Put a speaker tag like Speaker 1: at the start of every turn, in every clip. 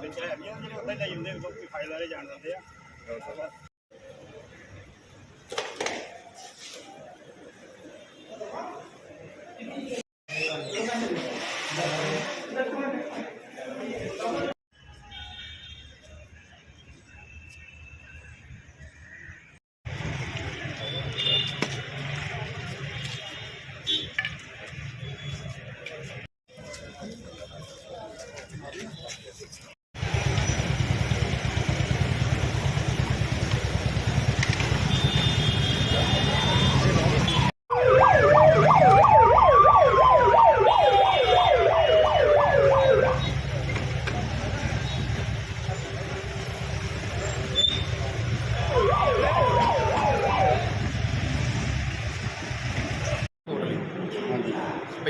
Speaker 1: ਵਿੱਚ ਹੈ ਨਹੀਂ ਜਿਹੜੇ ਉੱਥੇ ਲਈ ਹੁੰਦੇ ਕੋਈ ਫਾਇਲ ਵਾਲੇ ਜਾਣ ਦਿੰਦੇ ਆ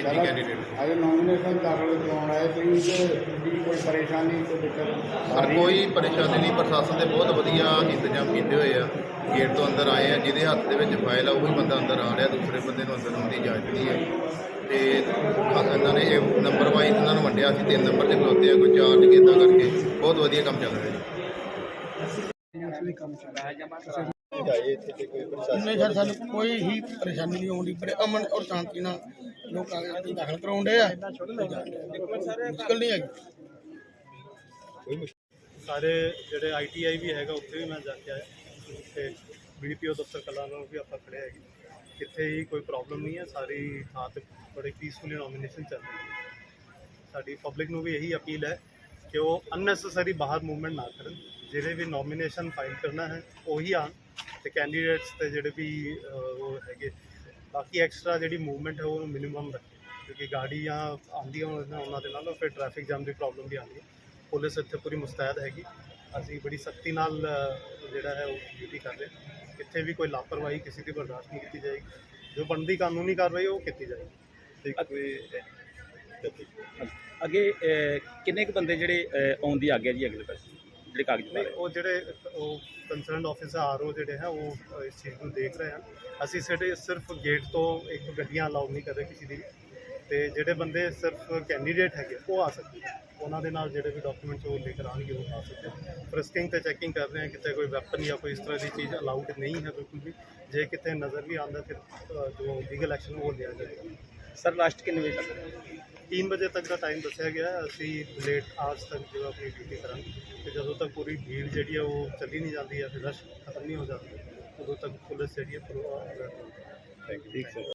Speaker 2: ਪੈਂਤੀ candidate।
Speaker 3: ਅਜੇ ਨੋਮੀਨੇਸ਼ਨ ਦਾਖਲ ਕਰਾਉਣ ਆਏ ਸੀ ਤੇ ਵੀ ਕੋਈ ਪਰੇਸ਼ਾਨੀ ਕੋਈ ਦਿੱਕਤ
Speaker 2: ਸਰ ਕੋਈ ਪਰੇਸ਼ਾਨੀ ਨਹੀਂ ਪ੍ਰਸ਼ਾਸਨ ਦੇ ਬਹੁਤ ਵਧੀਆ ਇੰਤਜ਼ਾਮ ਕੀਤੇ ਹੋਏ ਆ। ਗੇਟ ਤੋਂ ਅੰਦਰ ਆਏ ਆ ਜਿਹਦੇ ਹੱਥ ਦੇ ਵਿੱਚ ਫਾਈਲ ਆ ਉਹੀ ਬੰਦਾ ਅੰਦਰ ਆ ਰਿਹਾ ਦੂਸਰੇ ਬੰਦੇ ਨੂੰ ਅੰਦਰ ਆਉਣ ਦੀ ਇਜਾਜ਼ਤ ਨਹੀਂ ਹੈ। ਤੇ ਇਹਨਾਂ ਨੇ ਇਹ ਨੰਬਰ ਵਾਈਜ਼ ਇਹਨਾਂ ਨੂੰ ਵੰਡਿਆ ਸੀ ਤਿੰਨ ਨੰਬਰ ਤੇ ਖਲੋਤੇ ਆ ਕੋਈ ਚਾਰ ਕਿੱਦਾਂ ਕਰਕੇ। ਬਹੁਤ ਵਧੀਆ ਕੰਮ ਚੱਲ ਰਿਹਾ ਜੀ।
Speaker 4: ਨਹੀਂ ਸਰ ਸਾਨੂੰ ਕੋਈ ਹੀ ਪਰੇਸ਼ਾਨੀ ਨਹੀਂ ਆਉਂਦੀ ਬੜੇ ਅਮਨ ਔਰ ਸ਼ਾਂਤੀ ਨਾਲ ਲੋਕ ਆ ਕੇ ਦਾਖਲ ਕਰਾਉਂਦੇ ਆ। ਮੁਸ਼ਕਲ ਨਹੀਂ ਹੈਗੀ।
Speaker 5: ਸਾਰੇ ਜਿਹੜੇ ਆਈਟੀਆਈ ਵੀ ਹੈਗਾ, ਉੱਥੇ ਵੀ ਮੈਂ ਜਾ ਕੇ ਆਇਆ। ਤੇ ਬੀਡੀਪੀਓ ਦਫ਼ਤਰ ਕਲਾਂ ਨੂੰ ਵੀ ਆਪਾਂ ਖੜੇ ਹੈਗੇ। ਕਿੱਥੇ ਹੀ ਕੋਈ ਪ੍ਰੋਬਲਮ ਨਹੀਂ ਹੈ, ਸਾਰੀ ਥਾਂ ਤੇ ਬੜੇ ਪੀਸਫੁਲੀ ਨੋਮੀਨੇਸ਼ਨ ਚੱਲ ਰਹੀ ਹੈ ਸਾਡੀ ਪਬਲਿਕ ਨੂੰ ਵੀ ਇਹੀ ਅਪੀਲ ਹੈ ਕਿ ਉਹ ਅਨਨੈਸੈਸਰੀ ਬਾਹਰ ਮੂਵਮੈਂਟ ਨਾ ਕਰਨ। ਜਿਹੜੇ ਵੀ ਨੋਮੀਨੇਸ਼ਨ ਫਾਈਲ ਕਰਨਾ ਹੈ, ਉਹੀ ਆਣ ਤੇ ਕੈਂਡੀਡੇਟਸ ਤੇ ਜਿਹੜੇ ਵੀ ਉਹ ਹੈਗੇ ਬਾਕੀ ਐਕਸਟਰਾ ਜਿਹੜੀ ਮੂਵਮੈਂਟ ਹੈ ਉਹ ਮਿਨੀਮਮ ਰੱਖੇ। ਕਿਉਂਕਿ ਗਾੜੀਆਂ ਆਉਂਦੀਆਂ ਉਹਨਾਂ ਉਹਨਾਂ ਦੇ ਨਾਲ ਫਿਰ ਟ੍ਰੈਫਿਕ ਜਾਮ ਦੀ ਪ੍ਰੋਬਲਮ ਵੀ ਆਉਂਦੀ ਹੈ। ਪੁਲਿਸ ਇੱਥੇ ਪੂਰੀ ਮੁਸਤੈਦ ਹੈਗੀ। ਅਸੀਂ ਬੜੀ ਸਖਤੀ ਨਾਲ ਜਿਹੜਾ ਹੈ ਉਹ ਡਿਊਟੀ ਕਰ ਰਹੇ ਹਾਂ। ਇੱਥੇ ਵੀ ਕੋਈ ਲਾਪਰਵਾਹੀ ਕਿਸੇ ਦੀ ਬਰਦਾਸ਼ਤ ਨਹੀਂ ਕੀਤੀ ਜਾਏਗੀ। ਜੋ ਬਣਦੀ ਕਾਨੂੰਨੀ ਕਾਰਵਾਈ ਉਹ ਕੀਤੀ ਜਾਏਗੀ।
Speaker 6: ਅੱਗੇ ਕਿੰਨੇ ਕੁ ਬੰਦੇ ਜਿਹੜੇ ਅਹ, ਆਉਣ ਦੀ ਆਗਿਆ ਜੀ ਅਗਲੇ ਪਾਸੇ? ਜਿਹੜੇ ਕਾਗਜ਼
Speaker 5: ਨਹੀਂ ਉਹ ਜਿਹੜੇ ਉਹ ਕੰਸਰਨਡ ਆਫਿਸਰ ਆਰਓ ਜਿਹੜੇ ਹੈ ਉਹ ਇਸ ਚੀਜ਼ ਨੂੰ ਦੇਖ ਰਹੇ ਹਨ ਅਸੀਂ ਸਾਡੇ ਸਿਰਫ ਗੇਟ ਤੋਂ ਇੱਕ ਗੱਡੀਆਂ ਅਲਾਉ ਨਹੀਂ ਕਰ ਰਹੇ ਕਿਸੇ ਦੀ ਵੀ। ਤੇ ਜਿਹੜੇ ਬੰਦੇ ਸਿਰਫ ਕੈਂਡੀਡੇਟ ਹੈਗੇ ਉਹ ਆ ਸਕਦੇ ਹਨ। ਉਹਨਾਂ ਦੇ ਨਾਲ ਜਿਹੜੇ ਵੀ ਡਾਕੂਮੈਂਟਸ ਉਹ ਲੈ ਕੇ ਆਉਣਗੇ ਉਹ ਆ ਸਕਦੇ ਫਰਸਕਿੰਗ ਤੇ ਚੈਕਿੰਗ ਕਰ ਰਹੇ ਹਾਂ ਕਿਤੇ ਕੋਈ ਵੈਪਨ ਜਾਂ ਕੋਈ ਇਸ ਤਰ੍ਹਾਂ ਦੀ ਚੀਜ਼ ਅਲਾਉਡ ਨਹੀਂ ਹੈ ਬਿਲਕੁਲ ਵੀ। ਜੇ ਕਿਤੇ ਨਜ਼ਰ ਵੀ ਆਉਂਦਾ ਫਿਰ ਅ, ਜੋ ਲੀਗਲ ਐਕਸ਼ਨ ਉਹ ਲਿਆ ਜਾਏਗਾ।
Speaker 6: ਸਰ ਲਾਸਟ ਕਿੰਨੇ ਵਜੇ ਤੱਕ?
Speaker 5: 3 ਵਜੇ ਤੱਕ ਦਾ ਟਾਈਮ ਦੱਸਿਆ ਗਿਆ ਹੈ। ਅਸੀਂ ਲੇਟ ਆਜ ਤੱਕ ਜੋ ਆਪਣੀ ਡਿਊਟੀ ਕਰਾਂਗੇ ਤੇ ਜਦੋਂ ਤੱਕ ਪੂਰੀ ਭੀੜ ਜਿਹੜੀ ਆ ਉਹ ਚੱਲੀ ਨਹੀਂ ਜਾਂਦੀ ਹੈ ਫਿਰ ਰਸ਼ ਖਤਮ ਨਹੀਂ ਹੋ ਜਾਂਦਾ, ਉਦੋਂ ਤੱਕ ਪੁਲਿਸ ਜਿਹੜੀ ਹੈ ਪੂਰਾ alert ਰਹੇਗੀ।
Speaker 6: ਠੀਕ ਸਰ